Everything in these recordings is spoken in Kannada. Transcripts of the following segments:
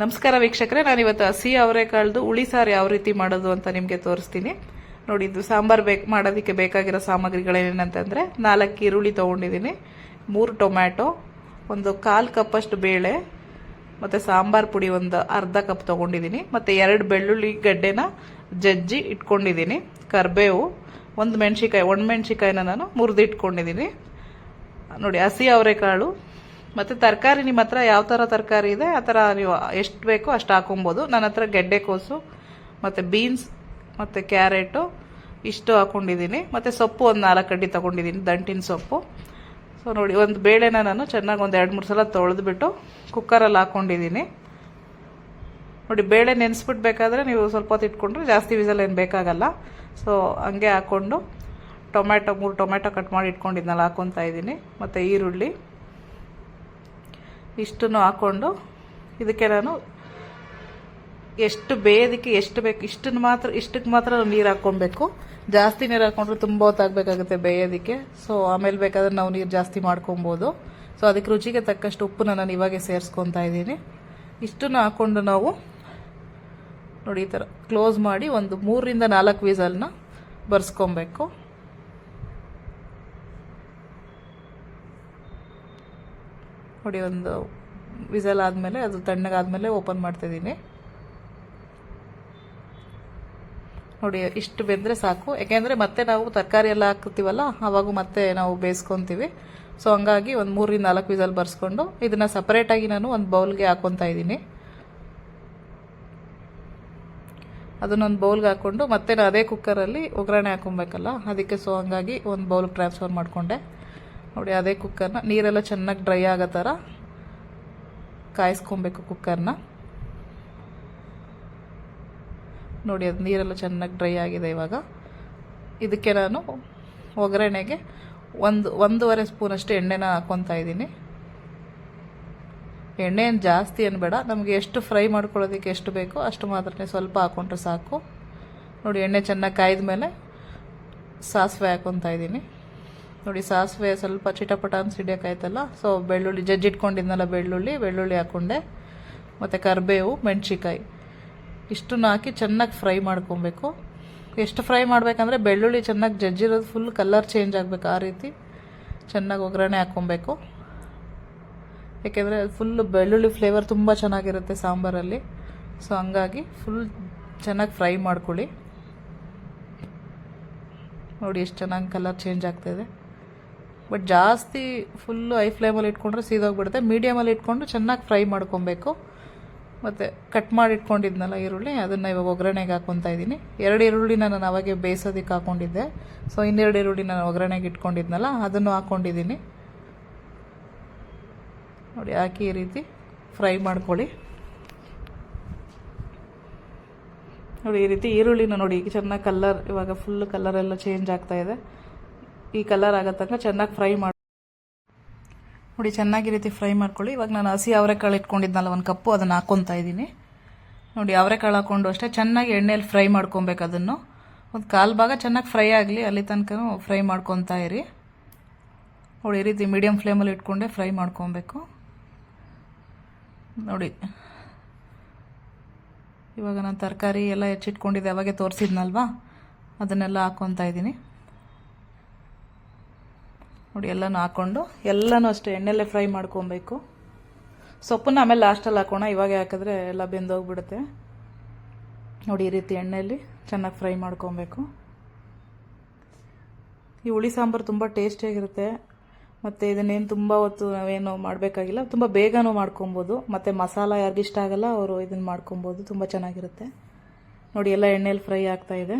ನಮಸ್ಕಾರ ವೀಕ್ಷಕರೇ ನಾನು ಇವತ್ತು ಹಸಿ ಅವರೆಕಾಳ್ದು ಹುಳಿ ಸಾರು ಯಾವ ರೀತಿ ಮಾಡೋದು ಅಂತ ನಿಮಗೆ ತೋರಿಸ್ತೀನಿ. ನೋಡಿ, ಇದು ಸಾಂಬಾರು ಬೇಕು, ಮಾಡೋದಕ್ಕೆ ಬೇಕಾಗಿರೋ ಸಾಮಗ್ರಿಗಳೇನಂತಂದರೆ ನಾಲ್ಕು ಈರುಳ್ಳಿ ತೊಗೊಂಡಿದ್ದೀನಿ, ಮೂರು ಟೊಮ್ಯಾಟೊ, ಒಂದು ಕಾಲು ಕಪ್ಪಷ್ಟು ಬೇಳೆ, ಮತ್ತು ಸಾಂಬಾರು ಪುಡಿ ಒಂದು ಅರ್ಧ ಕಪ್ ತೊಗೊಂಡಿದ್ದೀನಿ, ಮತ್ತು ಎರಡು ಬೆಳ್ಳುಳ್ಳಿ ಗಡ್ಡೆನ ಜಜ್ಜಿ ಇಟ್ಕೊಂಡಿದ್ದೀನಿ, ಕರಿಬೇವು, ಒಂದು ಮೆಣಸಿಕಾಯಿ ಒಣಮೆಣ್ಸಿಕಾಯಿನ ನಾನು ಮುರಿದಿಟ್ಕೊಂಡಿದ್ದೀನಿ. ನೋಡಿ, ಹಸಿ ಅವರೆಕಾಳು ಮತ್ತು ತರಕಾರಿ ನಿಮ್ಮ ಹತ್ರ ಯಾವ ಥರ ತರಕಾರಿ ಇದೆ, ಆ ಥರ ನೀವು ಎಷ್ಟು ಬೇಕೋ ಅಷ್ಟು ಹಾಕೊಬೋದು. ನನ್ನ ಹತ್ರ ಗೆಡ್ಡೆಕೋಸು ಮತ್ತು ಬೀನ್ಸ್, ಮತ್ತು ಕ್ಯಾರೆಟು, ಇಷ್ಟು ಹಾಕೊಂಡಿದ್ದೀನಿ. ಮತ್ತು ಸೊಪ್ಪು ಒಂದು ನಾಲ್ಕು ಅಡ್ಡಿ ತೊಗೊಂಡಿದ್ದೀನಿ, ದಂಟಿನ ಸೊಪ್ಪು. ಸೊ ನೋಡಿ, ಒಂದು ಬೇಳೆನ ನಾನು ಚೆನ್ನಾಗಿ ಒಂದು ಎರಡು ಮೂರು ಸಲ ತೊಳೆದ್ಬಿಟ್ಟು ಕುಕ್ಕರಲ್ಲಿ ಹಾಕ್ಕೊಂಡಿದ್ದೀನಿ ನೋಡಿ, ಬೇಳೆ ನೆನೆಸ್ಬಿಡ್ಬೇಕಾದ್ರೆ ನೀವು ಸ್ವಲ್ಪ ಹೊತ್ತು ಇಟ್ಕೊಂಡ್ರೆ ಜಾಸ್ತಿ ವಿಸಲ್ ಏನು ಬೇಕಾಗಲ್ಲ. ಸೊ ಹಂಗೆ ಹಾಕ್ಕೊಂಡು ಟೊಮ್ಯಾಟೊ, ಮೂರು ಟೊಮ್ಯಾಟೊ ಕಟ್ ಮಾಡಿ ಇಟ್ಕೊಂಡಿದ್ನಲ್ಲ ಹಾಕ್ಕೊತಾ ಇದ್ದೀನಿ. ಮತ್ತು ಈರುಳ್ಳಿ ಇಷ್ಟನ್ನು ಹಾಕ್ಕೊಂಡು ಇದಕ್ಕೆ ನಾನು ಎಷ್ಟು ಬೇಯೋದಕ್ಕೆ ಎಷ್ಟು ಬೇಕು, ಇಷ್ಟನ್ನು ಮಾತ್ರ, ಇಷ್ಟಕ್ಕೆ ಮಾತ್ರ ನೀರು ಹಾಕ್ಕೊಬೇಕು. ಜಾಸ್ತಿ ನೀರು ಹಾಕ್ಕೊಂಡ್ರೆ ತುಂಬ ಹೊತ್ತಾಗಬೇಕಾಗುತ್ತೆ ಬೇಯೋದಕ್ಕೆ. ಸೊ ಆಮೇಲೆ ಬೇಕಾದ್ರೆ ನಾವು ನೀರು ಜಾಸ್ತಿ ಮಾಡ್ಕೊಬೋದು. ಸೊ ಅದಕ್ಕೆ ರುಚಿಗೆ ತಕ್ಕಷ್ಟು ಉಪ್ಪನ್ನ ನಾನು ಇವಾಗೆ ಸೇರಿಸ್ಕೊತಾ ಇದ್ದೀನಿ. ಇಷ್ಟನ್ನು ಹಾಕ್ಕೊಂಡು ನಾವು ನೋಡಿ ಈ ಥರ ಕ್ಲೋಸ್ ಮಾಡಿ ಒಂದು ಮೂರರಿಂದ ನಾಲ್ಕು ವೀಸಲ್ನ ಬರ್ಸ್ಕೊಬೇಕು. ನೋಡಿ ಒಂದು ವಿಸಲ್ ಆದಮೇಲೆ, ಅದು ತಣ್ಣಗಾದಮೇಲೆ ಓಪನ್ ಮಾಡ್ತಿದ್ದೀನಿ. ನೋಡಿ, ಇಷ್ಟು ಬೆಂದರೆ ಸಾಕು. ಯಾಕೆಂದರೆ ಮತ್ತೆ ನಾವು ತರಕಾರಿ ಎಲ್ಲ ಹಾಕ್ತೀವಲ್ಲ ಆವಾಗ ಮತ್ತೆ ನಾವು ಬೇಯಿಸ್ಕೊತೀವಿ. ಸೊ ಹಂಗಾಗಿ ಒಂದು ಮೂರರಿಂದ ನಾಲ್ಕು ವಿಸಲ್ ಬರ್ಸ್ಕೊಂಡು, ಇದನ್ನು ಸಪ್ರೇಟಾಗಿ ನಾನು ಒಂದು ಬೌಲ್ಗೆ ಹಾಕ್ಕೊತಾ ಇದ್ದೀನಿ. ಅದನ್ನೊಂದು ಬೌಲ್ಗೆ ಹಾಕ್ಕೊಂಡು ಮತ್ತೆ ನಾನು ಅದೇ ಕುಕ್ಕರಲ್ಲಿ ಒಗ್ಗರಣೆ ಹಾಕೊಬೇಕಲ್ಲ, ಅದಕ್ಕೆ ಸೊ ಹಂಗಾಗಿ ಒಂದು ಬೌಲ್ಗೆ ಟ್ರಾನ್ಸ್ಫರ್ ಮಾಡಿಕೊಂಡೆ. ನೋಡಿ, ಅದೇ ಕುಕ್ಕರ್ನ ನೀರೆಲ್ಲ ಚೆನ್ನಾಗಿ ಡ್ರೈ ಆಗೋ ಥರ ಕಾಯಿಸ್ಕೊಬೇಕು ಕುಕ್ಕರ್ನ ನೋಡಿ, ಅದು ನೀರೆಲ್ಲ ಚೆನ್ನಾಗಿ ಡ್ರೈ ಆಗಿದೆ ಇವಾಗ. ಇದಕ್ಕೆ ನಾನು ಒಗ್ಗರಣೆಗೆ ಒಂದು, ಒಂದೂವರೆ ಸ್ಪೂನಷ್ಟು ಎಣ್ಣೆನ ಹಾಕ್ಕೊತಾ ಇದ್ದೀನಿ. ಎಣ್ಣೆ ಏನು ಜಾಸ್ತಿ ಅನ್ಬೇಡ ಬೇಡ, ನಮಗೆ ಎಷ್ಟು ಫ್ರೈ ಮಾಡ್ಕೊಳ್ಳೋದಕ್ಕೆ ಎಷ್ಟು ಬೇಕೋ ಅಷ್ಟು ಮಾತ್ರ ಸ್ವಲ್ಪ ಹಾಕ್ಕೊಂಡ್ರೆ ಸಾಕು. ನೋಡಿ, ಎಣ್ಣೆ ಚೆನ್ನಾಗಿ ಕಾಯ್ದ ಮೇಲೆ ಸಾಸಿವೆ ಹಾಕ್ಕೊತಾ ಇದ್ದೀನಿ. ನೋಡಿ ಸಾಸಿವೆ ಸ್ವಲ್ಪ ಚಿಟಪಟ ಅನ್ಸಿ ಹಿಡಿಯೋಕ್ಕಾಯ್ತಲ್ಲ ಸೊ ಬೆಳ್ಳುಳ್ಳಿ, ಜಜ್ಜಿಟ್ಕೊಂಡಿದ್ನಲ್ಲ ಬೆಳ್ಳುಳ್ಳಿ ಬೆಳ್ಳುಳ್ಳಿ ಹಾಕೊಂಡೆ, ಮತ್ತು ಕರಿಬೇವು ಮೆಣಸಿಕಾಯಿ ಇಷ್ಟನ್ನು ಹಾಕಿ ಚೆನ್ನಾಗಿ ಫ್ರೈ ಮಾಡ್ಕೊಬೇಕು. ಎಷ್ಟು ಫ್ರೈ ಮಾಡಬೇಕಂದ್ರೆ ಬೆಳ್ಳುಳ್ಳಿ ಚೆನ್ನಾಗಿ ಜಜ್ಜಿರೋದು ಫುಲ್ ಕಲರ್ ಚೇಂಜ್ ಆಗಬೇಕು ಆ ರೀತಿ. ಚೆನ್ನಾಗಿ ಒಗ್ಗರಣೆ ಹಾಕ್ಕೊಬೇಕು ಏಕೆಂದರೆ ಫುಲ್ಲು ಬೆಳ್ಳುಳ್ಳಿ ಫ್ಲೇವರ್ ತುಂಬ ಚೆನ್ನಾಗಿರುತ್ತೆ ಸಾಂಬಾರಲ್ಲಿ. ಸೊ ಹಂಗಾಗಿ ಫುಲ್ ಚೆನ್ನಾಗಿ ಫ್ರೈ ಮಾಡ್ಕೊಳ್ಳಿ. ನೋಡಿ ಎಷ್ಟು ಚೆನ್ನಾಗಿ ಕಲರ್ ಚೇಂಜ್ ಆಗ್ತಾಯಿದೆ ಬಟ್ ಜಾಸ್ತಿ ಫುಲ್ಲು ಐ ಫ್ಲೇಮಲ್ಲಿ ಇಟ್ಕೊಂಡ್ರೆ ಸೀದೋಗ್ಬಿಡುತ್ತೆ. ಮೀಡಿಯಮಲ್ಲಿ ಇಟ್ಕೊಂಡು ಚೆನ್ನಾಗಿ ಫ್ರೈ ಮಾಡ್ಕೊಬೇಕು. ಮತ್ತು ಕಟ್ ಮಾಡಿ ಇಟ್ಕೊಂಡಿದ್ನಲ್ಲ ಈರುಳ್ಳಿ, ಅದನ್ನು ಇವಾಗ ಒಗ್ಗರಣೆಗೆ ಹಾಕ್ಕೊತಾ ಇದ್ದೀನಿ. ಎರಡು ಈರುಳ್ಳಿನ ನಾನು ಅವಾಗೆ ಬೇಯಿಸೋದಕ್ಕೆ ಹಾಕ್ಕೊಂಡಿದ್ದೆ ಸೊ ಇನ್ನೆರಡು ಈರುಳ್ಳಿ ನಾನು ಒಗ್ಗರಣೆಗೆ ಇಟ್ಕೊಂಡಿದ್ನಲ್ಲ, ಅದನ್ನು ಹಾಕ್ಕೊಂಡಿದ್ದೀನಿ ನೋಡಿ, ಹಾಕಿ ಈ ರೀತಿ ಫ್ರೈ ಮಾಡ್ಕೊಳ್ಳಿ. ನೋಡಿ, ಈ ರೀತಿ ಈರುಳ್ಳಿನ ನೋಡಿ, ಈಗ ಚೆನ್ನಾಗಿ ಕಲ್ಲರ್ ಇವಾಗ ಫುಲ್ ಕಲರ್ ಎಲ್ಲ ಚೇಂಜ್ ಆಗ್ತಾ ಇದೆ. ಈ ಕಲರ್ ಆಗೋ ತನಕ ಚೆನ್ನಾಗಿ ಫ್ರೈ ಮಾಡಿ. ನೋಡಿ ಚೆನ್ನಾಗಿ ರೀತಿ ಫ್ರೈ ಮಾಡ್ಕೊಳ್ಳಿ. ಇವಾಗ ನಾನು ಹಸಿ ಅವರೆಕಾಳು ಇಟ್ಕೊಂಡಿದ್ನಲ್ಲ, ಒಂದು ಕಪ್ಪು, ಅದನ್ನು ಹಾಕ್ಕೊತಾ ಇದ್ದೀನಿ. ನೋಡಿ, ಅವರೆಕಾಳು ಹಾಕ್ಕೊಂಡು ಅಷ್ಟೇ, ಚೆನ್ನಾಗಿ ಎಣ್ಣೆಯಲ್ಲಿ ಫ್ರೈ ಮಾಡ್ಕೊಬೇಕು ಅದನ್ನು. ಒಂದು ಕಾಲು ಭಾಗ ಚೆನ್ನಾಗಿ ಫ್ರೈ ಆಗಲಿ, ಅಲ್ಲಿ ತನಕ ಫ್ರೈ ಮಾಡ್ಕೊತಾ ಇರಿ. ನೋಡಿ, ಈ ರೀತಿ ಮೀಡಿಯಮ್ ಫ್ಲೇಮಲ್ಲಿ ಇಟ್ಕೊಂಡೆ ಫ್ರೈ ಮಾಡ್ಕೊಬೇಕು. ನೋಡಿ. ಇವಾಗ ನಾನು ತರಕಾರಿ ಎಲ್ಲ ಹೆಚ್ಚಿಟ್ಕೊಂಡಿದ್ದೆ, ಅವಾಗೆ ತೋರಿಸಿದ್ನಲ್ವಾ? ಅದನ್ನೆಲ್ಲ ಹಾಕ್ಕೊತಾ ಇದ್ದೀನಿ. ನೋಡಿ, ಎಲ್ಲನೂ ಹಾಕ್ಕೊಂಡು ಎಲ್ಲನೂ ಅಷ್ಟೇ ಎಣ್ಣೆಲ್ಲೇ ಫ್ರೈ ಮಾಡ್ಕೊಬೇಕು. ಸೊಪ್ಪನ್ನ ಆಮೇಲೆ ಲಾಸ್ಟಲ್ಲಿ ಹಾಕೋಣ. ಇವಾಗ ಹಾಕಿದ್ರೆ ಎಲ್ಲ ಬೆಂದೋಗ್ಬಿಡುತ್ತೆ. ನೋಡಿ, ಈ ರೀತಿ ಎಣ್ಣೆಯಲ್ಲಿ ಚೆನ್ನಾಗಿ ಫ್ರೈ ಮಾಡ್ಕೊಬೇಕು. ಈ ಹುಳಿ ಸಾಂಬಾರು ತುಂಬ ಟೇಸ್ಟಿಯಾಗಿರುತ್ತೆ ಮತ್ತು ಇದನ್ನೇನು ತುಂಬ ಹೊತ್ತು ನಾವೇನು ಮಾಡಬೇಕಾಗಿಲ್ಲ. ತುಂಬ ಬೇಗನೂ ಮಾಡ್ಕೊಬೋದು. ಮತ್ತು ಮಸಾಲ ಯಾರಿಗಿಷ್ಟ ಆಗಲ್ಲ, ಅವರು ಇದನ್ನು ಮಾಡ್ಕೊಬೋದು. ತುಂಬ ಚೆನ್ನಾಗಿರುತ್ತೆ. ನೋಡಿ, ಎಲ್ಲ ಎಣ್ಣೆಯಲ್ಲಿ ಫ್ರೈ ಆಗ್ತಾ ಇದೆ.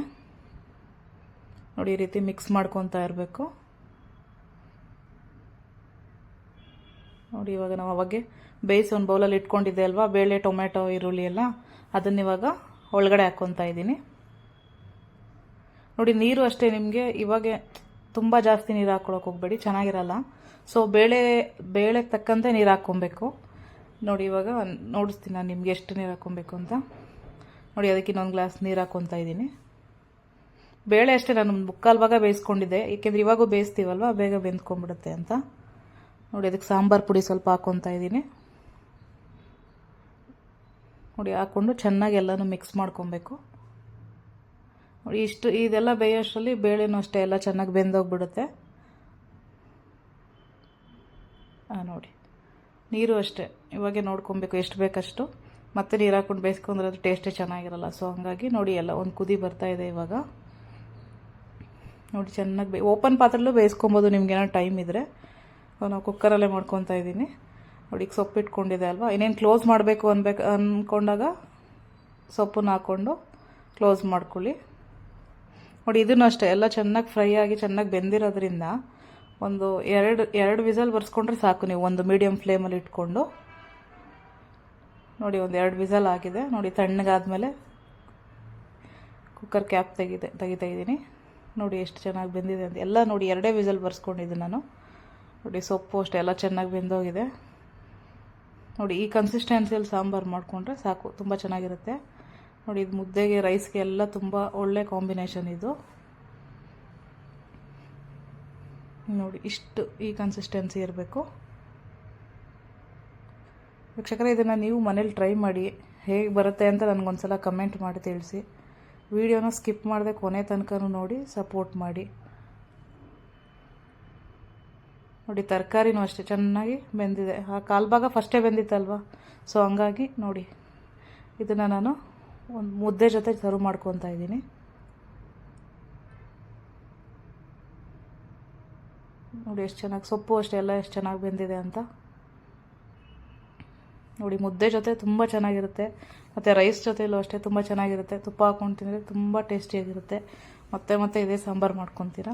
ನೋಡಿ, ಈ ರೀತಿ ಮಿಕ್ಸ್ ಮಾಡ್ಕೊತಾ ಇರಬೇಕು. ನೋಡಿ, ಇವಾಗ ನಾವು ಅವಾಗೆ ಬೇಯಿಸಿ ಒಂದು ಬೌಲಲ್ಲಿ ಇಟ್ಕೊಂಡಿದ್ದೆ ಅಲ್ವಾ? ಬೇಳೆ ಟೊಮೆಟೊ ಈರುಳ್ಳಿ ಎಲ್ಲ ಅದನ್ನ ಇವಾಗ ಒಳಗಡೆ ಹಾಕ್ಕೊತಾ ಇದ್ದೀನಿ. ನೋಡಿ, ನೀರು ಅಷ್ಟೇ ನಿಮಗೆ. ಇವಾಗೆ ತುಂಬ ಜಾಸ್ತಿ ನೀರು ಹಾಕ್ಕೊಳಕ್ಕೆ ಹೋಗಬೇಡಿ, ಚೆನ್ನಾಗಿರಲ್ಲ. ಸೊ ಬೇಳೆ, ಬೇಳೆಗೆ ತಕ್ಕಂತೆ ನೀರು ಹಾಕ್ಕೊಬೇಕು. ನೋಡಿ, ಇವಾಗ ನೋಡಿಸ್ತೀನಿ ನಾನು ನಿಮ್ಗೆ ಎಷ್ಟು ನೀರು ಹಾಕ್ಕೊಬೇಕು ಅಂತ. ನೋಡಿ, ಅದಕ್ಕೆ ಇನ್ನೊಂದು ಗ್ಲಾಸ್ ನೀರು ಹಾಕ್ಕೊತಾ ಇದ್ದೀನಿ. ಬೇಳೆ ಅಷ್ಟೇ ನಾನು ಮುಕ್ಕಾಲು ಭಾಗ ಬೇಯಿಸ್ಕೊಂಡಿದ್ದೆ. ಏಕೆಂದರೆ ಇವಾಗೂ ಬೇಯಿಸ್ತೀವಲ್ವ? ಬೇಗ ಬೆಂದ್ಕೊಂಡ್ಬಿಡುತ್ತೆ ಅಂತ. ನೋಡಿ, ಅದಕ್ಕೆ ಸಾಂಬಾರು ಪುಡಿ ಸ್ವಲ್ಪ ಹಾಕ್ಕೊತಾ ಇದ್ದೀನಿ. ನೋಡಿ ಹಾಕ್ಕೊಂಡು ಚೆನ್ನಾಗಿ ಎಲ್ಲನೂ ಮಿಕ್ಸ್ ಮಾಡ್ಕೊಬೇಕು. ನೋಡಿ, ಇಷ್ಟು ಇದೆಲ್ಲ ಬೇಯೋಷ್ಟರಲ್ಲಿ ಬೇಳೆನೂ ಅಷ್ಟೇ, ಎಲ್ಲ ಚೆನ್ನಾಗಿ ಬೆಂದೋಗ್ಬಿಡುತ್ತೆ. ಹಾಂ ನೋಡಿ, ನೀರು ಅಷ್ಟೇ. ಇವಾಗೆ ನೋಡ್ಕೊಬೇಕು, ಎಷ್ಟು ಬೇಕಷ್ಟು. ಮತ್ತೆ ನೀರು ಹಾಕ್ಕೊಂಡು ಬೇಯಿಸ್ಕೊಂಡ್ರೆ ಅದು ಟೇಸ್ಟೇ ಚೆನ್ನಾಗಿರಲ್ಲ. ಸೊ ಹಂಗಾಗಿ ನೋಡಿ, ಎಲ್ಲ ಒಂದು ಕುದಿ ಬರ್ತಾ ಇದೆ ಇವಾಗ. ನೋಡಿ, ಚೆನ್ನಾಗಿ ಬೇ ಓಪನ್ ಪಾತ್ರೆಲ್ಲೂ ಬೇಯಿಸ್ಕೊಬೋದು ನಿಮ್ಗೆ ಏನೋ ಟೈಮ್ ಇದ್ದರೆ ನಾವು ಕುಕ್ಕರಲ್ಲೇ ಮಾಡ್ಕೊತಾ ಇದ್ದೀನಿ. ನೋಡಿ ಸೊಪ್ಪು ಇಟ್ಕೊಂಡಿದೆ ಅಲ್ವಾ? ಇನ್ನೇನು ಕ್ಲೋಸ್ ಮಾಡಬೇಕು ಅನ್ಬೇಕು ಅಂದ್ಕೊಂಡಾಗ ಸೊಪ್ಪನ್ನ ಹಾಕ್ಕೊಂಡು ಕ್ಲೋಸ್ ಮಾಡ್ಕೊಳ್ಳಿ. ನೋಡಿ, ಇದನ್ನು ಅಷ್ಟೇ. ಎಲ್ಲ ಚೆನ್ನಾಗಿ ಫ್ರೈ ಆಗಿ ಚೆನ್ನಾಗಿ ಬೆಂದಿರೋದ್ರಿಂದ ಒಂದು ಎರಡು ಎರಡು ವಿಸಲ್ ಬರ್ಸ್ಕೊಂಡ್ರೆ ಸಾಕು ನೀವು. ಒಂದು ಮೀಡಿಯಮ್ ಫ್ಲೇಮಲ್ಲಿ ಇಟ್ಕೊಂಡು. ನೋಡಿ, ಒಂದು ಎರಡು ವಿಸಲ್ ಆಗಿದೆ. ನೋಡಿ, ತಣ್ಣಗಾದಮೇಲೆ ಕುಕ್ಕರ್ ಕ್ಯಾಪ್ ತೆಗಿದೆ ತೆಗಿತಾ ಇದ್ದೀನಿ. ನೋಡಿ, ಎಷ್ಟು ಚೆನ್ನಾಗಿ ಬೆಂದಿದೆ ಅಂತ. ಎಲ್ಲ ನೋಡಿ, ಎರಡೇ ವಿಸಲ್ ಬರ್ಸ್ಕೊಂಡಿದ್ದು ನಾನು. ನೋಡಿ, ಸೊಪ್ಪು ಅಷ್ಟೇ, ಎಲ್ಲ ಚೆನ್ನಾಗಿ ಬೆಂದೋಗಿದೆ. ನೋಡಿ, ಈ ಕನ್ಸಿಸ್ಟೆನ್ಸಿಯಲ್ಲಿ ಸಾಂಬಾರು ಮಾಡಿಕೊಂಡ್ರೆ ಸಾಕು, ತುಂಬ ಚೆನ್ನಾಗಿರುತ್ತೆ. ನೋಡಿ, ಇದು ಮುದ್ದೆಗೆ ರೈಸ್ಗೆ ಎಲ್ಲ ತುಂಬ ಒಳ್ಳೆ ಕಾಂಬಿನೇಷನ್ ಇದು. ನೋಡಿ, ಇಷ್ಟು ಈ ಕನ್ಸಿಸ್ಟೆನ್ಸಿ ಇರಬೇಕು. ವೀಕ್ಷಕರೇ, ಇದನ್ನು ನೀವು ಮನೇಲಿ ಟ್ರೈ ಮಾಡಿ, ಹೇಗೆ ಬರುತ್ತೆ ಅಂತ ನನಗೊಂದ್ಸಲ ಕಮೆಂಟ್ ಮಾಡಿ ತಿಳಿಸಿ. ವಿಡಿಯೋನ ಸ್ಕಿಪ್ ಮಾಡದೆ ಕೊನೆ ತನಕ ನೋಡಿ ಸಪೋರ್ಟ್ ಮಾಡಿ. ನೋಡಿ, ತರಕಾರಿನೂ ಅಷ್ಟೇ ಚೆನ್ನಾಗಿ ಬೆಂದಿದೆ. ಆ ಕಾಲು ಭಾಗ ಫಸ್ಟೇ ಬೆಂದಿತ್ತಲ್ವ? ಸೊ ಹಂಗಾಗಿ ನೋಡಿ, ಇದನ್ನು ನಾನು ಒಂದು ಮುದ್ದೆ ಜೊತೆ ಸರ್ವ್ ಮಾಡ್ಕೊತಾ ಇದ್ದೀನಿ. ನೋಡಿ, ಎಷ್ಟು ಚೆನ್ನಾಗಿ ಸೊಪ್ಪು ಅಷ್ಟೇ, ಎಲ್ಲ ಎಷ್ಟು ಚೆನ್ನಾಗಿ ಬೆಂದಿದೆ ಅಂತ. ನೋಡಿ, ಮುದ್ದೆ ಜೊತೆ ತುಂಬ ಚೆನ್ನಾಗಿರುತ್ತೆ. ಮತ್ತು ರೈಸ್ ಜೊತೆಯಲ್ಲೂ ಅಷ್ಟೇ ತುಂಬ ಚೆನ್ನಾಗಿರುತ್ತೆ. ತುಪ್ಪ ಹಾಕ್ಕೊಂಡು ತಿಂದರೆ ತುಂಬ ಟೇಸ್ಟಿಯಾಗಿರುತ್ತೆ. ಮತ್ತೆ ಮತ್ತೆ ಇದೇ ಸಾಂಬಾರು ಮಾಡ್ಕೊತೀರಾ?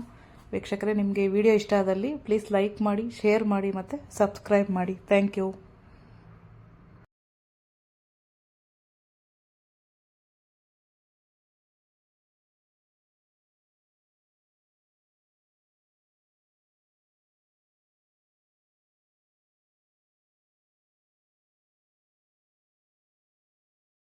ವೀಕ್ಷಕರೇ, ನಿಮಗೆ ವಿಡಿಯೋ ಇಷ್ಟ ಆದಲ್ಲಿ ಪ್ಲೀಸ್ ಲೈಕ್ ಮಾಡಿ ಶೇರ್ ಮಾಡಿ ಮತ್ತು ಸಬ್ಸ್ಕ್ರೈಬ್ ಮಾಡಿ. Thank you